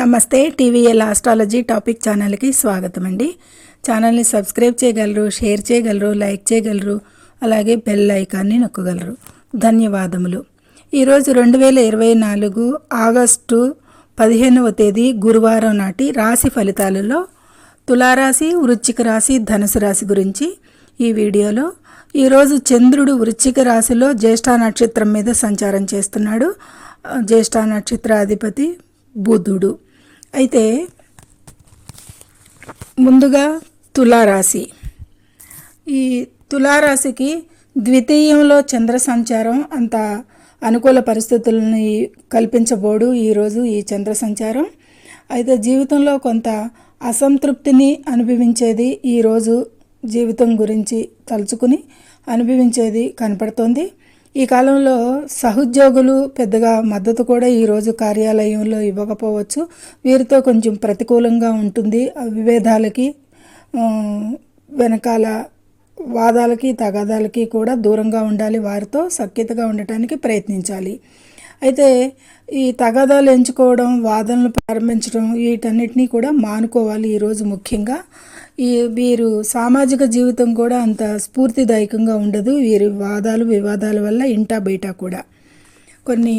నమస్తే TVL astrology topic ఛానల్కి స్వాగతం అండి ఛానల్ని సబ్స్క్రైబ్ చేయగలరు షేర్ చేయగలరు లైక్ చేయగలరు అలాగే బెల్ ఐకాన్ని నొక్కగలరు. ధన్యవాదములు. ఈరోజు రెండు వేల ఇరవై నాలుగు ఆగస్టు పదిహేనవ తేదీ గురువారం నాటి రాశి ఫలితాలలో తులారాశి వృశ్చిక రాశి ధనుసు రాశి గురించి ఈ వీడియోలో ఈరోజు చంద్రుడు వృశ్చిక రాశిలో జ్యేష్ఠ నక్షత్రం మీద సంచారం చేస్తున్నాడు. జ్యేష్ఠా నక్షత్ర నక్షత్రాధిపతి బుధుడు. అయితే ముందుగా తులారాశి. ఈ తులారాశికి ద్వితీయంలో చంద్ర సంచారం అంత అనుకూల పరిస్థితులని కల్పించబోడు ఈరోజు ఈ చంద్ర సంచారం. అయితే జీవితంలో కొంత అసంతృప్తిని అనుభవించేది ఈరోజు జీవితం గురించి తలుచుకుని అనుభవించేది కనపడుతోంది. ఈ కాలంలో సహోద్యోగులు పెద్దగా మద్దతు కూడా ఈరోజు కార్యాలయంలో ఇవ్వకపోవచ్చు. వీరితో కొంచెం ప్రతికూలంగా ఉంటుంది. విభేదాలకి వెనకాల వాదాలకి తగాదాలకి కూడా దూరంగా ఉండాలి. వారితో సఖ్యతగా ఉండటానికి ప్రయత్నించాలి. అయితే ఈ తగాదాలు ఎంచుకోవడం వాదనలు ప్రారంభించడం వీటన్నిటినీ కూడా మానుకోవాలి ఈరోజు ముఖ్యంగా. ఈ వీరు సామాజిక జీవితం కూడా అంత స్ఫూర్తిదాయకంగా ఉండదు. వీరి వాదాలు వివాదాల వల్ల ఇంటా బయట కూడా. కొన్ని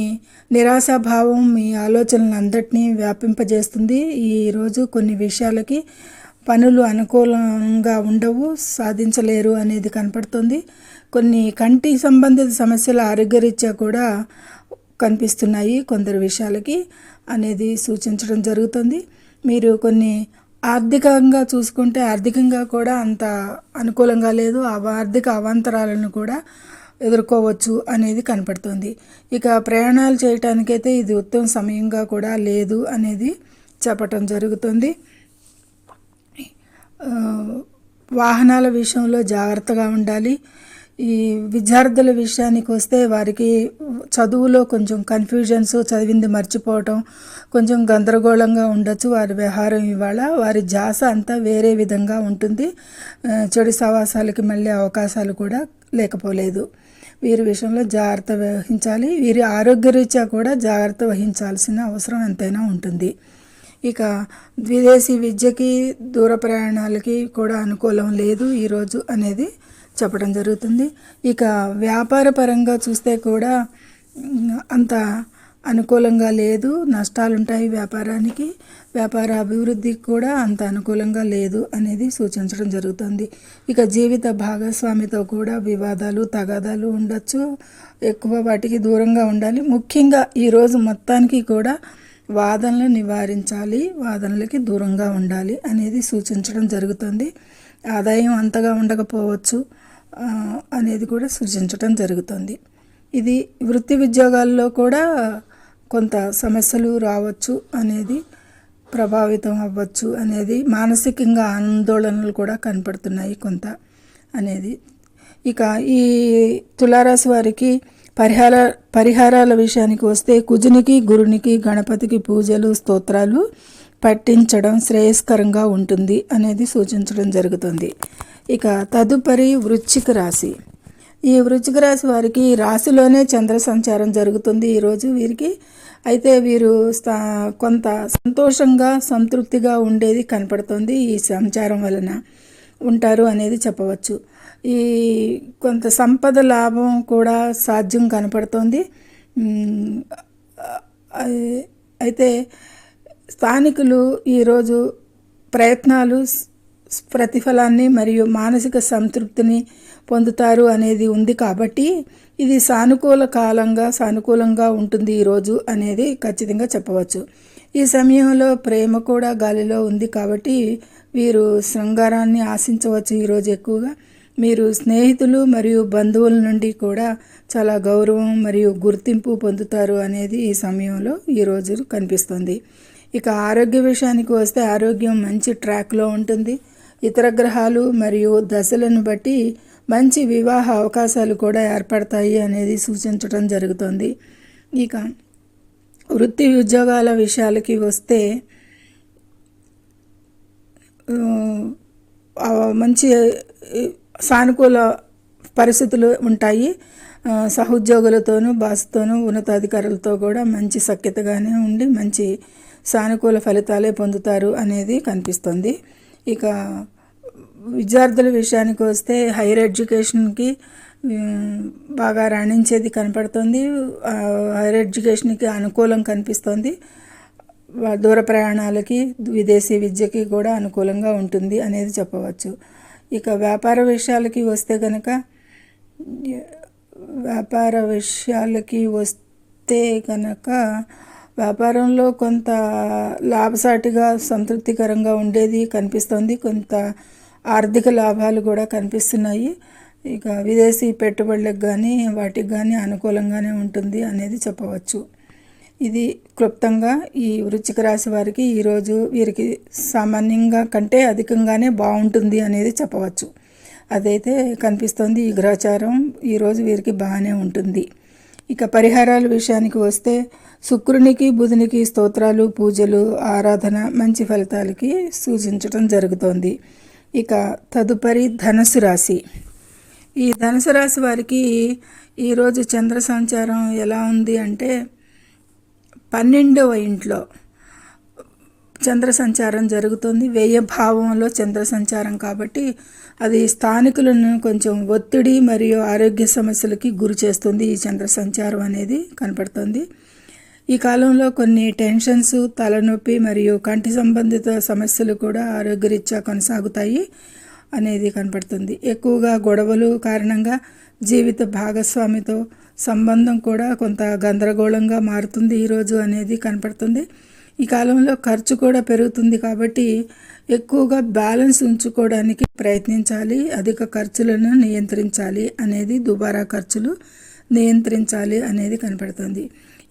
నిరాశాభావం మీ ఆలోచనలు అందటినీ వ్యాపింపజేస్తుంది ఈరోజు కొన్ని విషయాలకి పనులు అనుకూలంగా ఉండవు సాధించలేరు అనేది కనపడుతుంది. కొన్ని కంటి సంబంధిత సమస్యలు ఆరోగ్యరీత్యా కూడా కనిపిస్తున్నాయి కొందరు విషయాలకి అనేది సూచించడం జరుగుతుంది. మీరు కొన్ని ఆర్థికంగా చూసుకుంటే ఆర్థికంగా కూడా అంత అనుకూలంగా లేదు. ఆర్థిక అవాంతరాలను కూడా ఎదుర్కోవచ్చు అనేది కనపడుతుంది. ఇక ప్రయాణాలు చేయటానికైతే ఇది ఉత్తమ సమయంగా కూడా లేదు అనేది చెప్పటం జరుగుతుంది. వాహనాల విషయంలో జాగ్రత్తగా ఉండాలి. ఈ విద్యార్థుల విషయానికి వస్తే వారికి చదువులో కొంచెం కన్ఫ్యూజన్స్ చదివింది మర్చిపోవటం కొంచెం గందరగోళంగా ఉండొచ్చు వారి వ్యవహారం ఇవాళ. వారి జాస అంతా వేరే విధంగా ఉంటుంది. చెడు సవాసాలకి మళ్ళీ అవకాశాలు కూడా లేకపోలేదు. వీరి విషయంలో జాగ్రత్త వహించాలి. వీరి ఆరోగ్యరీత్యా కూడా జాగ్రత్త వహించాల్సిన అవసరం ఎంతైనా ఉంటుంది. ఇక విదేశీ విద్యకి దూర ప్రయాణాలకి కూడా అనుకూలం లేదు ఈరోజు అనేది. చెప్పడం జరుగుతుంది. ఇక వ్యాపార పరంగా చూస్తే కూడా అంత అనుకూలంగా లేదు. నష్టాలు ఉంటాయి వ్యాపారానికి. వ్యాపార అభివృద్ధికి కూడా అంత అనుకూలంగా లేదు అనేది సూచించడం జరుగుతుంది. ఇక జీవిత భాగస్వామితో కూడా వివాదాలు తగాదాలు ఉండొచ్చు. ఎక్కువ వాటికి దూరంగా ఉండాలి. ముఖ్యంగా ఈరోజు మొత్తానికి కూడా వాదనలు నివారించాలి. వాదనలకి దూరంగా ఉండాలి అనేది సూచించడం జరుగుతుంది. ఆదాయం అంతగా ఉండకపోవచ్చు. అనేది కూడా సృజించడం జరుగుతుంది. ఇది వృత్తి ఉద్యోగాల్లో కూడా కొంత సమస్యలు రావచ్చు అనేది ప్రభావితం అవ్వచ్చు అనేది మానసికంగా ఆందోళనలు కూడా కనపడుతున్నాయి కొంత అనేది. ఇక ఈ తులారాశి వారికి పరిహార పరిహారాల విషయానికి వస్తే కుజునికి గురునికి గణపతికి పూజలు స్తోత్రాలు పట్టించడం శ్రేయస్కరంగా ఉంటుంది అనేది సూచించడం జరుగుతుంది. ఇక తదుపరి వృశ్చిక రాశి. ఈ వృశ్చిక రాశి వారికి రాశిలోనే చంద్ర సంచారం జరుగుతుంది ఈరోజు వీరికి. అయితే వీరు స్థా కొంత సంతోషంగా సంతృప్తిగా ఉండేది కనపడుతుంది ఈ సంచారం వలన ఉంటారు అనేది చెప్పవచ్చు. ఈ కొంత సంపద లాభం కూడా సాధ్యం కనపడుతోంది. అయితే స్థానికులు ఈరోజు ప్రయత్నాలు ప్రతిఫలాన్ని మరియు మానసిక సంతృప్తిని పొందుతారు అనేది ఉంది కాబట్టి ఇది సానుకూల కాలంగా సానుకూలంగా ఉంటుంది ఈరోజు అనేది ఖచ్చితంగా చెప్పవచ్చు. ఈ సమయంలో ప్రేమ కూడా గాలిలో ఉంది కాబట్టి వీరు శృంగారాన్ని ఆశించవచ్చు ఈరోజు ఎక్కువగా. మీరు స్నేహితులు మరియు బంధువుల నుండి కూడా చాలా గౌరవం మరియు గుర్తింపు పొందుతారు అనేది ఈ సమయంలో ఈరోజు కనిపిస్తుంది. ఇక ఆరోగ్య విషయానికి వస్తే ఆరోగ్యం మంచి ట్రాక్లో ఉంటుంది. ఇతర గ్రహాలు మరియు దశలను బట్టి మంచి వివాహ అవకాశాలు కూడా ఏర్పడతాయి అనేది సూచించడం జరుగుతుంది. ఇక వృత్తి ఉద్యోగాల విషయాలకి వస్తే మంచి సానుకూల పరిస్థితులు ఉంటాయి. సహోద్యోగులతోనూ బాస్తోనూ ఉన్నతాధికారులతో కూడా మంచి సఖ్యతగానే ఉండి మంచి సానుకూల ఫలితాలే పొందుతారు అనేది కనిపిస్తుంది. ఇక విద్యార్థుల విషయానికి వస్తే హైయర్ ఎడ్యుకేషన్కి బాగా రాణించేది కనపడుతుంది. హైయర్ ఎడ్యుకేషన్కి అనుకూలం కనిపిస్తుంది. దూర ప్రయాణాలకి విదేశీ విద్యకి కూడా అనుకూలంగా ఉంటుంది అనేది చెప్పవచ్చు. ఇక వ్యాపార విషయాలకి వస్తే కనుక వ్యాపార విషయాలకి వస్తే కనుక వ్యాపారంలో కొంత లాభసాటిగా సంతృప్తికరంగా ఉండేది కనిపిస్తుంది. కొంత ఆర్థిక లాభాలు కూడా కనిపిస్తున్నాయి. ఇక విదేశీ పెట్టుబడులకు కానీ వాటికి కానీ అనుకూలంగానే ఉంటుంది అనేది చెప్పవచ్చు. ఇది క్లుప్తంగా ఈ వృచ్చిక రాశి వారికి ఈరోజు వీరికి సామాన్యంగా కంటే అధికంగానే బాగుంటుంది అనేది చెప్పవచ్చు. అదైతే కనిపిస్తుంది ఈ గ్రహచారం. ఈరోజు వీరికి బాగానే ఉంటుంది. ఇక పరిహారాల విషయానికి వస్తే శుక్రునికి బుధునికి స్తోత్రాలు పూజలు ఆరాధన మంచి ఫలితాలకి సూచించడం జరుగుతోంది. ఇక తదుపరి ధనుసు రాశి. ఈ ధనుసు రాశి వారికి ఈరోజు చంద్ర సంచారం ఎలా ఉంది అంటే పన్నెండవ ఇంట్లో చంద్ర సంచారం జరుగుతుంది. వ్యయ భావంలో చంద్ర సంచారం కాబట్టి అది స్థానికులను కొంచెం ఒత్తిడి మరియు ఆరోగ్య సమస్యలకి గురి చేస్తుంది. ఈ చంద్ర సంచారం అనేది కనపడుతుంది. ఈ కాలంలో కొన్ని టెన్షన్స్ తలనొప్పి మరియు కంటి సంబంధిత సమస్యలు కూడా ఆరోగ్యరీత్యా కొనసాగుతాయి అనేది కనపడుతుంది. ఎక్కువగా గొడవలు కారణంగా జీవిత భాగస్వామితో సంబంధం కూడా కొంత గందరగోళంగా మారుతుంది. ఈరోజు అనేది కనపడుతుంది. ఈ కాలంలో ఖర్చు కూడా పెరుగుతుంది కాబట్టి ఎక్కువగా బ్యాలెన్స్ ఉంచుకోవడానికి ప్రయత్నించాలి అధిక ఖర్చులను నియంత్రించాలి అనేది దుబారా ఖర్చులు నియంత్రించాలి అనేది కనపడుతుంది.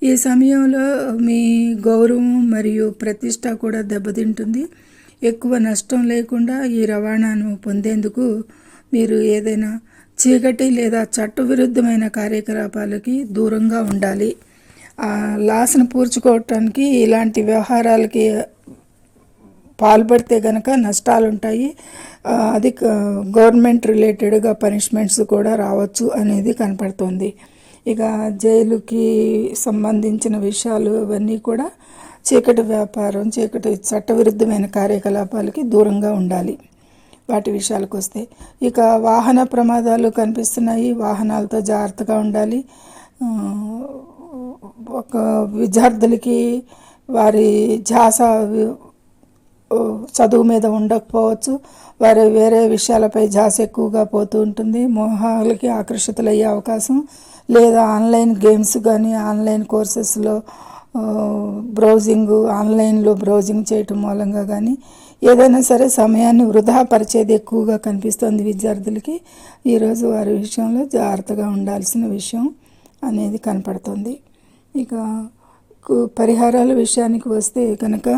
ఈ సమయంలో మీ గౌరవం మరియు ప్రతిష్ట కూడా దెబ్బతింటుంది. ఎక్కువ నష్టం లేకుండా ఈ రవాణాను పొందేందుకు మీరు ఏదైనా చీకటి లేదా చట్టవిరుద్ధమైన కార్యకలాపాలకి దూరంగా ఉండాలి. లాస్ను పూడ్చుకోవటానికి ఇలాంటి వ్యవహారాలకి పాల్పడితే కనుక నష్టాలు ఉంటాయి అది గవర్నమెంట్ రిలేటెడ్గా పనిష్మెంట్స్ కూడా రావచ్చు అనేది కనపడుతుంది. ఇక జైలుకి సంబంధించిన విషయాలు ఇవన్నీ కూడా చీకటి వ్యాపారం చీకటి చట్టవిరుద్ధమైన కార్యకలాపాలకి దూరంగా ఉండాలి. వాటి విషయాలకు వస్తే ఇక వాహన ప్రమాదాలు కనిపిస్తున్నాయి. వాహనాలతో జాగ్రత్తగా ఉండాలి. ఒక విద్యార్థులకి వారి ధ్యాస చదువు మీద ఉండకపోవచ్చు. వారి వేరే విషయాలపై ధ్యాస ఎక్కువగా పోతూ ఉంటుంది. మోహాలకి ఆకర్షితులయ్యే అవకాశం లేదా ఆన్లైన్ గేమ్స్ కానీ ఆన్లైన్ కోర్సెస్లో బ్రౌజింగ్ ఆన్లైన్లో బ్రౌజింగ్ చేయటం మూలంగా కానీ ఏదైనా సరే సమయాన్ని వృధా పరిచేది ఎక్కువగా కనిపిస్తుంది విద్యార్థులకి. ఈరోజు వారి విషయంలో జాగ్రత్తగా ఉండాల్సిన విషయం అనేది కనపడుతుంది. ఇక కు- పరిహారాల విషయానికి వస్తే కనుక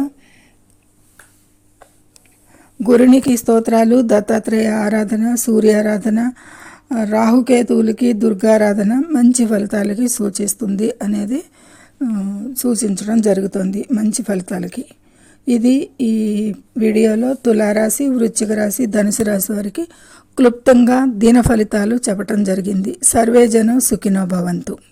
గురునికి స్తోత్రాలు దత్తాత్రేయ ఆరాధన సూర్యారాధన రాహుకేతువులకి దుర్గారాధన మంచి ఫలితాలకి సూచిస్తుంది అనేది సూచించడం జరుగుతుంది మంచి ఫలితాలకి. ఇది ఈ వీడియోలో తులారాశి వృశ్చిక రాశి ధనుసు రాశి వారికి క్లుప్తంగా దిన ఫలితాలు చెప్పటం జరిగింది. సర్వేజనం సుఖినోభవంతు సుఖినో భవంతు.